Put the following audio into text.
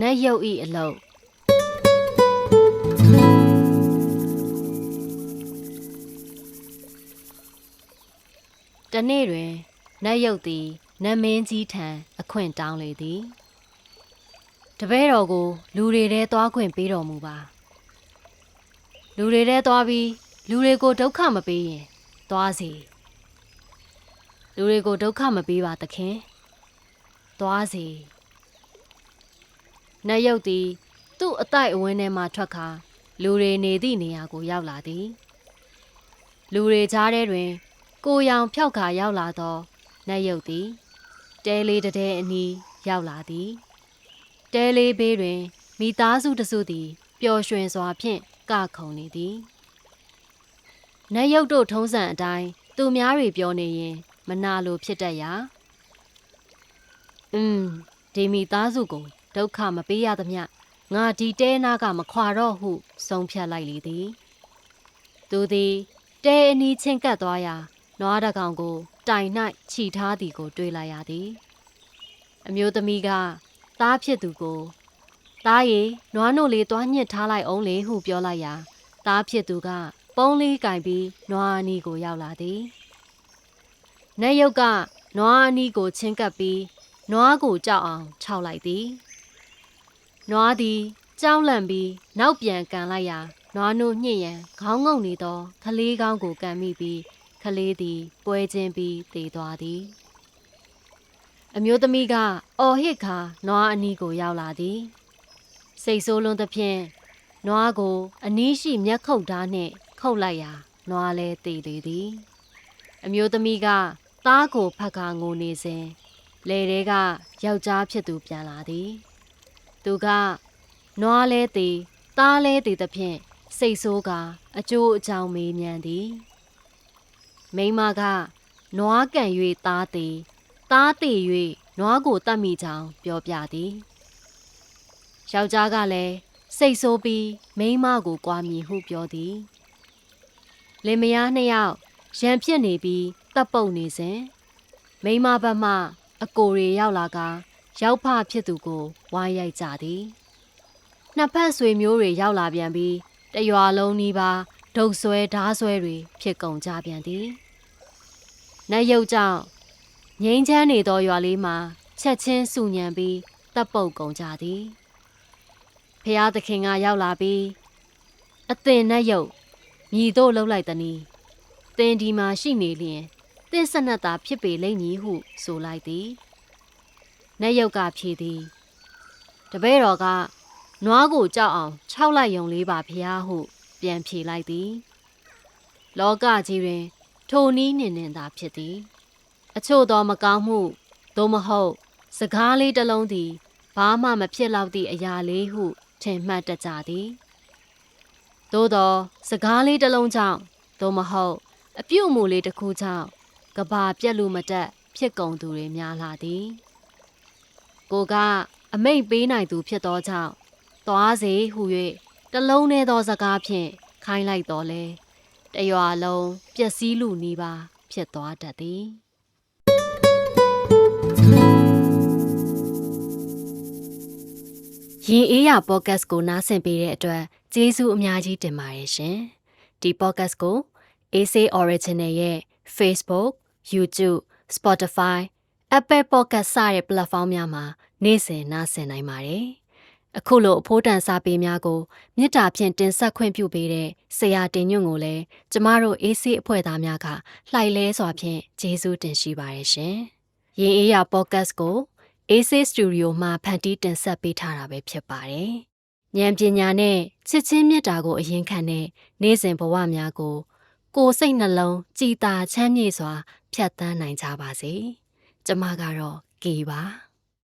နတ်ရုပ်ဤအလုံးတနေ့တွင်နတ်ရုပ်သည်နတ်မင်းကြီးထံအခွင့်တောင်းလေသည်တပည့်တော်ကို လူတွေထဲသွားခွင့်ပေးတော်မူပါလူတွေထဲသွားပြီးလူတွေကိုဒုက္ခမပေးရင်သွားစီလူတွေကိုဒုက္ခမပေးပါသခင်သွားစီ နတ်ရုပ်သည် သူ့အတိုက်အဝင်းထဲမှထွက်ခါလူတွေနေသည့်နေရာကိုရောက်လာသည် လူတွေကြားထဲတွင် ကိုရောင်ဖြောက်ခါရောက်လာသောနတ်ရုပ်သည်တဲလေးတစ်တဲအနီးရောက်လာသည်တဲလေးဘေးတွင်မိသားစုတစုသည်ပျော်ရွှင်စွာဖြင့်ကခုန်နေသည်နတ်ရုပ်တို့ထုံးစံအတိုင်းသူများတွေပြောနေရင် မနာလိုဖြစ်တတ်ရာอืมဒီမိသားစုကို ဒုက္ခမပေးရသမျှငါဒီတဲနာကမခွာတော့ဟုဆုံးဖြတ်လိုက်လေသည်သူသည်တဲအနီးချင်းကပ်သွားရာနွားတကောင်ကို တိုင်၌ခြိထားသည်ကို တွေ့လိုက်ရသည်အမျိုးသမီးကသားဖြစ်သူကိုသားရီနွားနို့လေးတွားညှစ်ထားလိုက်အောင်လေဟုပြောလိုက်ရာသားဖြစ်သူက ပုံးလေးကင်ပြီးနွားအနီးကိုရောက်လာသည်နတ်ရုပ်ကနွားအနီးကိုချင်းကပ်ပြီးနွားကိုကြောက်အောင်ခြောက်လိုက်သည် နွားသည်ကြောင်းလန့်ပြီးနောက်ပြန်ကန်လိုက်ရာနွားနို့ညှစ်ရန်ခေါင်းငုံနေသောခလေးကောင်းကိုကန်မိပြီးခလေးသည်ပွဲချင်းပြီးတည်သွားသည်အမျိုးသမီးကအော်ဟစ်ခါနွားအနီးကိုရောက်လာသည် စိတ်ဆိုးလွန်းသဖြင့်နွားကိုအနီးရှိမျက်ခုတ်ဓာတ်နှင့်ခုတ်လိုက်ရာနွားလဲတည်လေသည် အမျိုးသမီးကသားကိုဖက်ခါငိုနေစဉ်လေတဲကယောက်ျားဖြစ်သူပြန်လာသည် သူကနွားလဲသည်သားလဲသည်သဖြင့်စိတ်ဆိုးကအကျိုးအကြောင်းမေးမြန်းသည်မိန်းမကနွားကန်၍သားသည်သားသည်၍နွားကိုတတ်မိကြောင်းပြောပြသည်ယောက်ျားကလည်းစိတ်ဆိုးပြီးမိန်းမကိုကြွားမည်ဟုပြောသည်လင်မယားနှစ်ယောက်ရံဖြစ်နေပြီးတပ်ပုတ်နေစဉ်မိန်းမဘက်မှ အကိုတွေရောက်လာက ရောက်ဖဖြစ်သူကိုဝိုင်းရိုက်ကြသည်နှစ်ဖက်ဆွေမျိုးတွေရောက်လာပြန်ပြီးတရွာလုံးနီးပါဒုတ်ဆွဲဓားဆွဲတွေဖြစ်ကုန်ကြပြန်သည်နတ်ရုပ်ကြောင့်ငိမ့်ချမ်းနေသောရွာလေးမှာချက်ချင်းစုညံပြီးတပ်ပုတ်ကုန်ကြသည်ဖះသခင်ကရောက်လာပြီးအသင်နတ်ရုပ်မြည်တို့လှုပ်လိုက်သည်။သင်ဒီမှာရှိနေလျင်သင်စနက်သာဖြစ်ပေလိမ့်မည်ဟုဆိုလိုက်သည်။ နတ်ရုပ်ကဖြေသည်။တပည့်တော်ကနွားကိုကြောက်အောင်ခြောက်လိုက်ယုံလေးပါဖျားဟု ပြန်ဖြေလိုက်သည်။လောကကြီးတွင် ထိုနည်းနှင့်နှင်သာဖြစ်သည်။အချို့သောမကောင်းမှုသို့မဟုတ် စကားလေးတစ်လုံးသည်ဘာမှမဖြစ်တော့သည့်အရာလေးဟုထင်မှတ်တတ်ကြသည်။သို့သော စကားလေးတစ်လုံးကြောင့်သို့မဟုတ် အပြုတ်မှုလေးတစ်ခုကြောင့်ကဘာပြက်လူမတက်ဖြစ်ကုန်သူတွေများလာသည် ကိုကအမိတ်ပေးနိုင်သူဖြစ်သောကြောင့်သွားစေဟု၍တလုံးသေးသောစကားဖြင့်ခိုင်းလိုက်တော်လဲတရွာလုံးပျက်စီးလူနီးပါဖြစ်သွားတတ်သည်ရင်အေးရပေါ့ကတ်ကိုနားဆင်ပေးတဲ့အတွက်ကျေးဇူးအများကြီးတင်ပါတယ်ရှင်ဒီပေါ့ကတ်ကို AC Original ရဲ့ Facebook YouTube Spotify Apple Podcast စတဲ့ platform များမှာနေ့စဉ်နားဆင်နိုင်ပါတယ်။အခုလိုအဖို့တန်စာပေများကိုမေတ္တာဖြင့်တင်ဆက်ခွင့်ပြုပေးတဲ့ဆရာတင်ညွန့်ကိုလည်းကျမတို့ AC အဖွဲ့သားများကလှိုက်လဲစွာဖြင့်ကျေးဇူးတင်ရှိပါတယ်ရှင်။ရင်အေးရ podcast ကို AC Studio မှာဖန်တီးတင်ဆက်ပေးထားတာပဲဖြစ်ပါတယ်။ဉာဏ်ပညာနဲ့ချစ်ချင်းမေတ္တာကိုအရင်ခံတဲ့နေ့စဉ်ဘဝများကိုကိုယ်စိတ်နှလုံးကြည်သာချမ်းမြေ့စွာဖြတ်သန်းနိုင်ကြပါစေ။ ကျမကတော့ကေပါ